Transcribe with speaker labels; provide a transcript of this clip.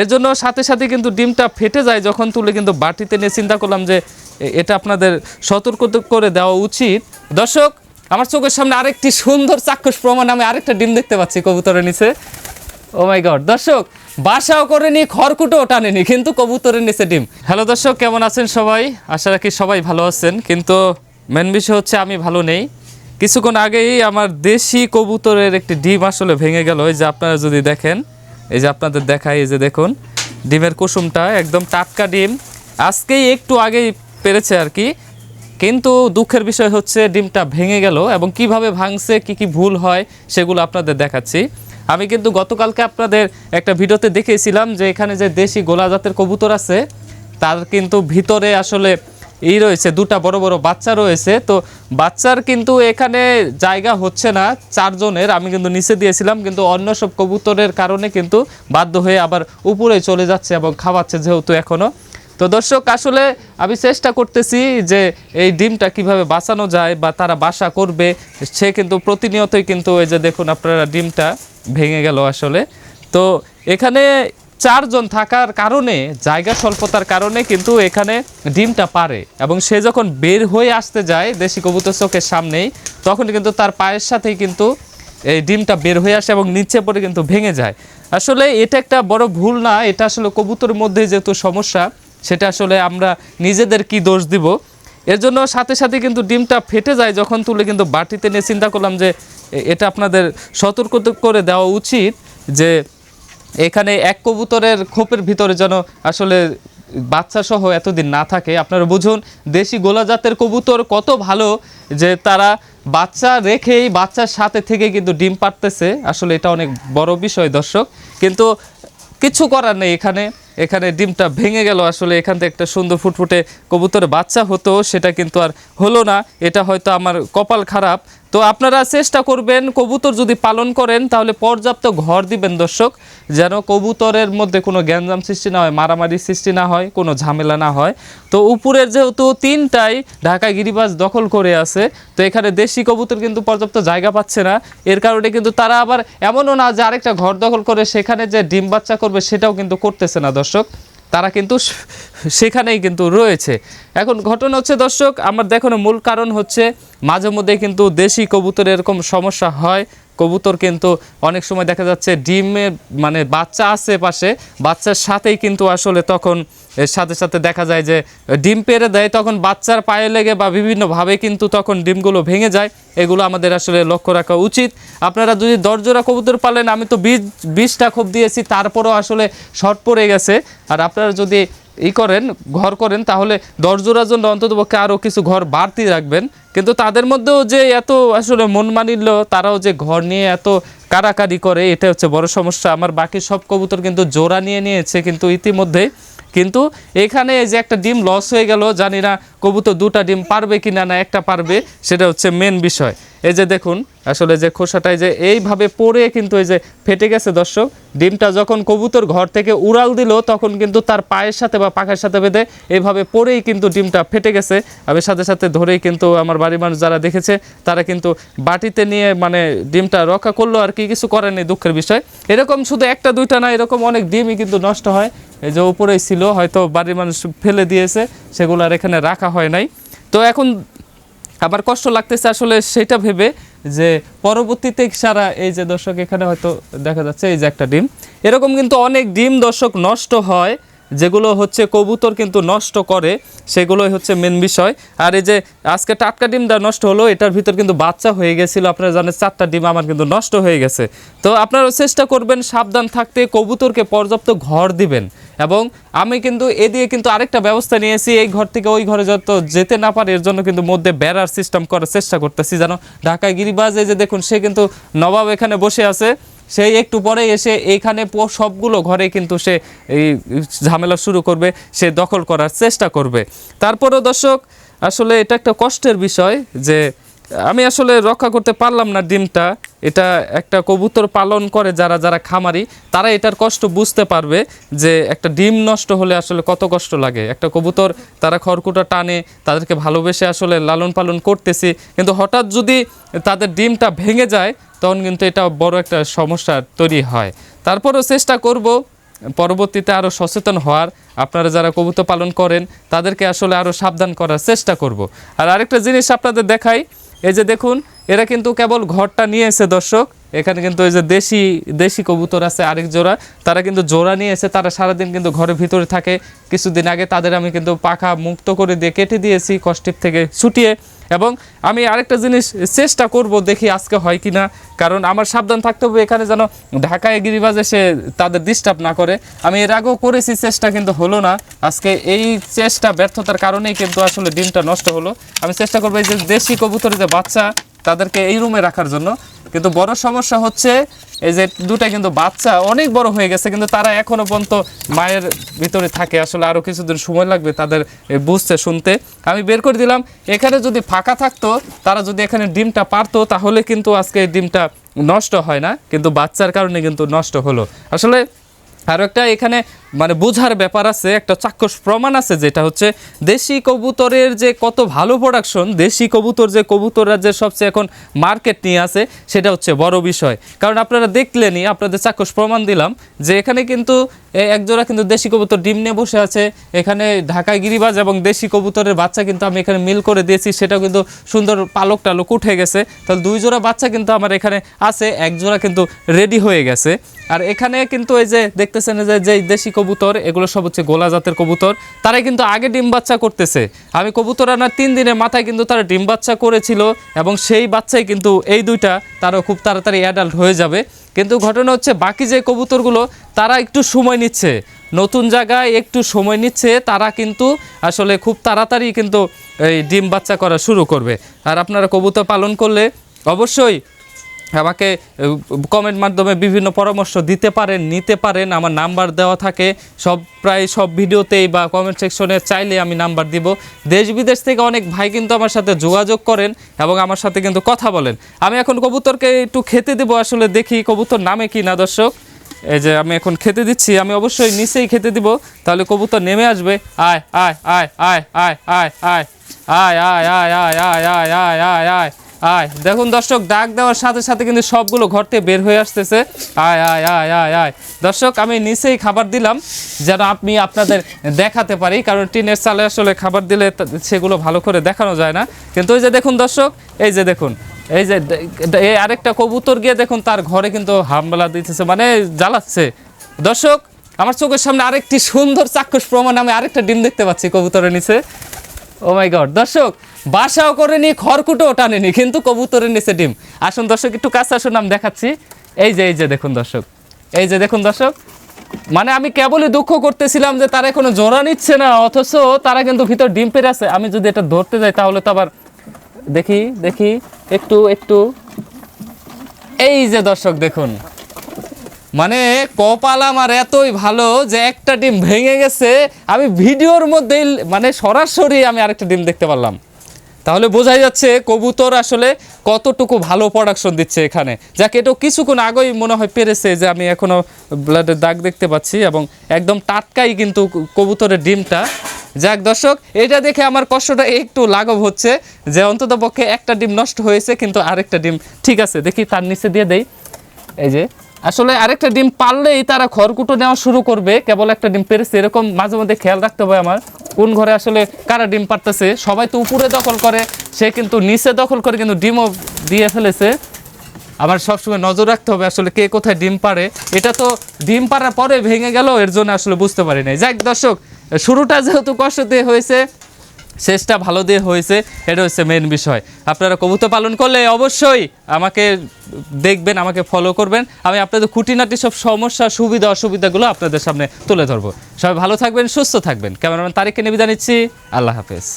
Speaker 1: এর জন্য সাথে সাথে কিন্তু ডিমটা ফেটে যায় যখন তুলে কিন্তু বাটিতে নিয়ে চিন্তা করলাম যে এটা আপনাদের সতর্ক করে দেওয়া উচিত। দর্শক, আমার চোখের সামনে আরেকটি সুন্দর চাক্ষুষ প্রমাণ, আমি আরেকটা ডিম দেখতে পাচ্ছি কবুতরের নিচে। ও মাই গড দর্শক, বাসাও করেনি, খড়কুটো টানেনি, কিন্তু কবুতরের নিচে ডিম। হ্যালো দর্শক, কেমন আছেন সবাই? আশা রাখি সবাই ভালো আছেন, কিন্তু মেন বিষয় হচ্ছে আমি ভালো নেই। কিছুক্ষণ আগেই আমার দেশি কবুতরের একটি ডিম আসলে ভেঙে গেল যে আপনারা যদি দেখেন। এই যে আপনাদের দেখাই, এই যে দেখুন, ডিমের কুসুমটা একদম টাটকা ডিম। আজকেই একটু আগেই পেরেছে আর কি, কিন্তু দুঃখের বিষয় হচ্ছে ডিমটা ভেঙে গেল এবং কীভাবে ভাঙছে, কি কি ভুল হয়, সেগুলো আপনাদের দেখাচ্ছি। আমি কিন্তু গতকালকে আপনাদের একটা ভিডিওতে দেখিয়েছিলাম যে এখানে যে দেশি গোলা জাতের কবুতর আছে, তার কিন্তু ভিতরে আসলে এই রয়েছে, দুটা বড় বড় বাচ্চা রয়েছে। তো বাচ্চার কিন্তু এখানে জায়গা হচ্ছে না চারজনের, আমি কিন্তু নিচে দিয়েছিলাম, কিন্তু অন্য সব কবুতরের কারণে কিন্তু বাধ্য হয়ে আবার উপরে চলে যাচ্ছে এবং খাওয়াচ্ছে যেহেতু এখনও তো দর্শক, আসলে আমি চেষ্টা করতেছি যে এই ডিমটা কীভাবে বাঁচানো যায় বা তারা বাসা করবে। সে কিন্তু প্রতিনিয়তই কিন্তু ওই যে দেখুন আপনারা ডিমটা ভেঙে গেল আসলে। তো এখানে চারজন থাকার কারণে, জায়গা স্বল্পতার কারণে কিন্তু এখানে ডিমটা পারে। এবং সে যখন বের হয়ে আসতে যায় দেশি কবুতর চোখের সামনেই, তখন কিন্তু তার পায়ের সাথেই কিন্তু এই ডিমটা বের হয়ে আসে এবং নিচে পড়ে কিন্তু ভেঙে যায়। আসলে এটা একটা বড় ভুল না, এটা আসলে কবুতরের মধ্যে যেহেতু সমস্যা, সেটা আসলে আমরা নিজেদের কি দোষ দিব? এর জন্য সাথে সাথে কিন্তু ডিমটা ফেটে যায়, যখন তুলে কিন্তু বাটিতে নিয়ে চিন্তা করলাম যে এটা আপনাদের সতর্ক করে দেওয়া উচিত যে এখানে এক কবুতরের খোপের ভিতরে যেন আসলে বাচ্চা সহ এতদিন না থাকে। আপনারা বুঝুন, দেশি গোলা জাতের কবুতর কত ভালো যে তারা বাচ্চা রেখেই বাচ্চার সাথে থেকে কিন্তু ডিম পারতেছে আসলে এটা অনেক বড় বিষয় দর্শক। কিন্তু কিছু করার নেই এখানে। এখানে ডিমটা ভেঙে গেল। আসলে এখান থেকে একটা সুন্দর ফুটফুটে কবুতরের বাচ্চা হতো, সেটা কিন্তু আর হলো না। এটা হয়তো আমার কপাল খারাপ। তো আপনারা চেষ্টা করবেন কবুতর যদি পালন করেন, তাহলে পর্যাপ্ত ঘর দিবেন দর্শক, যেন কবুতরের মধ্যে কোনো গ্যাঞ্জাম সৃষ্টি না হয়, মারামারি সৃষ্টি না হয়, কোনো ঝামেলা না হয়। তো উপরের যেহেতু তিনটাই ঢাকা গিরিবাজ দখল করে আছে, তো এখানে দেশি কবুতর কিন্তু পর্যাপ্ত জায়গা পাচ্ছে না। এর কারণে কিন্তু তারা আবার এমনও না যে আরেকটা ঘর দখল করে, সেখানে যে ডিম বাচ্চা করবে সেটাও কিন্তু করতেছে না দর্শক। তারা কিন্তু সেখানেই কিন্তু রয়েছে। এখন ঘটনা হচ্ছে, দর্শক, আমার দেখানোর মূল কারণ হচ্ছে, মাঝে মধ্যে কিন্তু দেশি কবুতরের এরকম সমস্যা হয়। কবুতর কিন্তু অনেক সময় দেখা যাচ্ছে ডিমের মানে বাচ্চা আছে পাশে, বাচ্চার সাথেই কিন্তু আসলে তখন এর সাথে সাথে দেখা যায় যে ডিম পেড়ে দেয়, তখন বাচ্চার পায়ে লেগে বা বিভিন্নভাবে কিন্তু তখন ডিমগুলো ভেঙে যায়। এগুলো আমাদের আসলে লক্ষ্য রাখা উচিত। আপনারা যদি দরজোড়া কবুতর পালেন, আমি তো বীজ বিশটা খুব দিয়েছি, তারপরও আসলে শর্ট পড়ে গেছে। আর আপনারা যদি ই করেন, ঘর করেন, তাহলে দরজোড়ার জন্য অন্ততপক্ষে আরও কিছু ঘর বাড়তি রাখবেন। কিন্তু তাদের মধ্যেও যে এত আসলে মন মানিল তারাও যে ঘর নিয়ে এত কারাকারি করে এটা হচ্ছে বড় সমস্যা। আমার বাকি সব কবুতর কিন্তু জোড়া নিয়ে নিয়েছে কিন্তু ইতিমধ্যে। কিন্তু এখানে এই যে একটা ডিম লস হয়ে গেল জানি না কবুতর দুটা ডিম পারবে কি না না একটা পারবে, সেটা হচ্ছে মেন বিষয়। এই যে দেখুন, আসলে যে খোসাটায় যে এইভাবে পড়ে কিন্তু এই যে ফেটে গেছে দর্শক, ডিমটা যখন কবুতর ঘর থেকে উড়াল দিল, তখন কিন্তু তার পায়ের সাথে বা পাখার সাথে বেঁধে এইভাবে পড়েই কিন্তু ডিমটা ফেটে গেছে। আমি সাথে সাথে ধরেই কিন্তু আমার বাড়ির মানুষ যারা দেখেছে, তারা কিন্তু বাটিতে নিয়ে মানে ডিমটা রক্ষা করল আর কি, কিছু করেনি দুঃখের বিষয়। এরকম শুধু একটা, দুইটা না, এরকম অনেক ডিমই কিন্তু নষ্ট হয়। এই যে উপরেই ছিল, হয়তো বাড়ির মানুষ ফেলে দিয়েছে, সেগুলো আর এখানে রাখা হয় নাই। তো এখন আবার কষ্ট লাগতেছে আসলে সেটা ভেবে যে পরবর্তীতে সারা এই যে দর্শক এখানে হয়তো দেখা যাচ্ছে এই যে একটা ডিম। এরকম কিন্তু অনেক ডিম দর্শক নষ্ট হয়, যেগুলো হচ্ছে কবুতর কিন্তু নষ্ট করে, সেগুলোই হচ্ছে মেন বিষয়। আর এই যে আজকে টাটকা ডিমটা নষ্ট হলো, এটার ভিতর কিন্তু বাচ্চা হয়ে গেছিল, আপনারা জানেন চারটা ডিম আমার কিন্তু নষ্ট হয়ে গেছে। তো আপনারা চেষ্টা করবেন সাবধান থাকতে, কবুতরকে পর্যাপ্ত ঘর দিবেন। এবং আমি কিন্তু এদিকে কিন্তু আরেকটা ব্যবস্থা নিয়েছি, এই ঘর থেকে ওই ঘরে যত যেতে না পারে এর জন্য কিন্তু মধ্যে বেড়ার সিস্টেম করার চেষ্টা করতেছি যেন ঢাকায় গিরিবাজ যে দেখুন, সে কিন্তু নবাব এখানে বসে আছে, সেই একটু পরে এসে এইখানে প- সবগুলো ঘরে কিন্তু সে এই ঝামেলা শুরু করবে, সে দখল করার চেষ্টা করবে। তারপরেও দর্শক, আসলে এটা একটা কষ্টের বিষয় যে আমি আসলে রক্ষা করতে পারলাম না ডিমটা। এটা একটা কবুতর পালন করে যারা যারা খামারি, তারা এটার কষ্ট বুঝতে পারবে যে একটা ডিম নষ্ট হলে আসলে কত কষ্ট লাগে। একটা কবুতর তারা খড়কুটা টানে, তাদেরকে ভালোবেসে আসলে লালন পালন করতেছি। কিন্তু হঠাৎ যদি তাদের ডিমটা ভেঙে যায়, তখন কিন্তু এটা বড় একটা সমস্যা তৈরি হয়। তারপরও চেষ্টা করব, পরবর্তীতে আরও সচেতন হওয়ার। আপনারা যারা কবুতর পালন করেন, তাদেরকে আসলে আরও সাবধান করার চেষ্টা করব। আর আরেকটা জিনিস আপনাদের দেখাই এই যে দেখুন, এরা কিন্তু কেবল ঘরটা নিয়ে এসে দর্শক, এখানে কিন্তু এই যে দেশি দেশি কবুতর আছে আরেক জোড়া, তারা কিন্তু জোড়া নিয়ে এসে তারা সারাদিন কিন্তু ঘরের ভিতরে থাকে। কিছুদিন আগে তাদের আমি কিন্তু পাখা মুক্ত করে দিয়ে কেটে দিয়েছি কষ্টিপ থেকে ছুটিয়ে। এবং আমি আরেকটা জিনিস চেষ্টা করব দেখি আজকে হয় কি না কারণ আমার সাবধান থাকতে হবে এখানে যেন ঢাকায় গিরিবাজ সে তাদের ডিস্টার্ব না করে। আমি এর আগেও করেছি, চেষ্টা কিন্তু হলো না। আজকে এই চেষ্টা ব্যর্থতার কারণেই কিন্তু আসলে ডিমটা নষ্ট হলো। আমি চেষ্টা করব এই যে দেশি কবুতরের যে বাচ্চা, তাদেরকে এই রুমে রাখার জন্য। কিন্তু বড় সমস্যা হচ্ছে এই যে দুটা কিন্তু বাচ্চা অনেক বড় হয়ে গেছে, কিন্তু তারা এখনও পর্যন্ত মায়ের ভিতরে থাকে। আসলে আরও কিছুদিন সময় লাগবে তাদের বুঝতে, শুনতে। আমি বের করে দিলাম, এখানে যদি ফাঁকা থাকতো, তারা যদি এখানে ডিমটা পারতো, তাহলে কিন্তু আজকে ডিমটা নষ্ট হয় না, কিন্তু বাচ্চার কারণে কিন্তু নষ্ট হলো। আসলে আরও একটা এখানে মানে বোঝার ব্যাপার আছে, একটা চাক্ষুষ প্রমাণ আছে যেটা হচ্ছে দেশি কবুতরের যে কত ভালো প্রোডাকশন দেশি কবুতর যে কবুতর রাজ্যের সবচেয়ে এখন মার্কেট নিয়ে আছে, সেটা হচ্ছে বড় বিষয়। কারণ আপনারা দেখলেনই, আপনাদের চাক্ষুষ প্রমাণ দিলাম যে এখানে কিন্তু একজোড়া কিন্তু দেশি কবুতর ডিম নিয়ে বসে আছে। এখানে ঢাকায় গিরিবাজ এবং দেশি কবুতরের বাচ্চা কিন্তু আমি এখানে মিল করে দিয়েছি, সেটাও কিন্তু সুন্দর পালক টালক উঠে গেছে। তাহলে দুই জোড়া বাচ্চা কিন্তু আমার এখানে আছে, এক জোড়া কিন্তু রেডি হয়ে গেছে। আর এখানে কিন্তু এই যে দেখতেছেন যে যে দেশি কবুতর, এগুলো সব হচ্ছে গোলা জাতের কবুতর। তারাই কিন্তু আগে ডিম বাচ্চা করতেছে। আমি কবুতর আনার তিন দিনের মাথায় কিন্তু তারা ডিম বাচ্চা করেছিল এবং সেই বাচ্চাই কিন্তু এই দুইটা তারা খুব তাড়াতাড়ি অ্যাডাল্ট হয়ে যাবে। কিন্তু ঘটনা হচ্ছে বাকি যে কবুতরগুলো, তারা একটু সময় নিচ্ছে। নতুন জায়গায় একটু সময় নিচ্ছে, তারা কিন্তু আসলে খুব তাড়াতাড়ি কিন্তু এই ডিম বাচ্চা করা শুরু করবে। আর আপনারা কবুতর পালন করলে অবশ্যই আমাকে কমেন্ট মাধ্যমে বিভিন্ন পরামর্শ দিতে পারেন নিতে পারেন আমার নাম্বার দেওয়া থাকে সব প্রায় সব ভিডিওতেই বা কমেন্ট সেকশনে চাইলে আমি নাম্বার দিব দেশ বিদেশ থেকে অনেক ভাই কিন্তু আমার সাথে যোগাযোগ করেন এবং আমার সাথে কিন্তু কথা বলেন আমি এখন কবুতরকে একটু খেতে দেবো আসলে দেখি কবুতর নামে কি না দর্শক এই যে আমি এখন খেতে দিচ্ছি আমি অবশ্যই নিচেই খেতে দিব তাহলে কবুতর নেমে আসবে আয় আয় আয় আয় আয় আয় আয় আয় আয় আয় আয় আয় আয় আয় আয় আয়, দেখুন দর্শক ডাক দেওয়ার সাথে সাথে কিন্তু সবগুলো ঘর থেকে বের হয়ে আসতেছে। আয় আয় আয় আয় আয়। দর্শক, আমি নিচেই খাবার দিলাম, যেন আপনি আপনাদের দেখাতে পারি, কারণ টিনের চালে আসলে খাবার দিলে সেগুলো ভালো করে দেখানো যায় না। কিন্তু ওই যে দেখুন দর্শক, এই যে দেখুন, এই যে এই আরেকটা কবুতর গিয়ে দেখুন, তার ঘরে কিন্তু হামলা দিতেছে মানে জ্বালাচ্ছে। দর্শক, আমার চোখের সামনে আরেকটি সুন্দর চাক্ষুষ প্রমাণ, আমি আরেকটা ডিম দেখতে পাচ্ছি কবুতরের নিচে। ও মাই গড দর্শক, বাসাও করেনি, খড়কুটোও টানেনি, কিন্তু কবুতরের নিচে ডিম। আসুন দর্শক, একটু কাছে আসুন, আমি দেখাচ্ছি। এই যে এই যে দেখুন দর্শক, এই যে দেখুন দর্শক মানে আমি কেবলই দুঃখ করতেছিলাম যে তারা এখনও জোড়া নিচ্ছে না, অথচ তারা কিন্তু ভিতর ডিম পেরে আছে। আমি যদি এটা ধরতে যাই, তাহলে তো আবার দেখি দেখি, একটু একটু। এই যে দর্শক, দেখুন। মানে কপাল আমার এতই ভালো যে একটা ডিম ভেঙে গেছে, আমি ভিডিওর মধ্যেই মানে সরাসরি আমি আরেকটা ডিম দেখতে পারলাম। তাহলে বোঝাই যাচ্ছে কবুতর আসলে কতটুকু ভালো প্রোডাকশন দিচ্ছে এখানে। যাকে, এটাও কিছুক্ষণ আগেই মনে হয় পেরেছে যে আমি এখনও ব্লাডের দাগ দেখতে পাচ্ছি এবং একদম টাটকাই কিন্তু কবুতরের ডিমটা। যাক দর্শক, এটা দেখে আমার কষ্টটা একটু লাঘব হচ্ছে যে অন্তত পক্ষে একটা ডিম নষ্ট হয়েছে, কিন্তু আরেকটা ডিম ঠিক আছে। দেখি তার নিচে দিয়ে দেই। এই যে আসলে আরেকটা ডিম পারলেই তারা খড়কুটো নেওয়া শুরু করবে। কেবল একটা ডিম পেরেছে, এরকম মাঝে মধ্যে খেয়াল রাখতে হবে আমার। কোন ঘরে আসলে কারা ডিম পারতেছে, সবাই তো উপরে দখল করে, সে কিন্তু নিচে দখল করে কিন্তু ডিমও দিয়ে ফেলেছে। আমার সবসময় নজর রাখতে হবে আসলে কে কোথায় ডিম পারে। এটা তো ডিম পারার পরে ভেঙে গেল এর জন্য আসলে বুঝতে পারি নাই। যাক দর্শক, শুরুটা যেহেতু কষ্ট দিয়ে হয়েছে শেষটা ভালো দিয়ে হয়েছে, এটা হচ্ছে মেন বিষয়। আপনারা কবুতর পালন করলে অবশ্যই আমাকে দেখবেন, আমাকে ফলো করবেন। আমি আপনাদের খুঁটিনাটি সব সমস্যা, সুবিধা, অসুবিধাগুলো আপনাদের সামনে তুলে ধরবো। সবাই ভালো থাকবেন, সুস্থ থাকবেন। ক্যামেরাম্যান তারিখকে নিবিদা নিচ্ছি। আল্লাহ হাফেজ।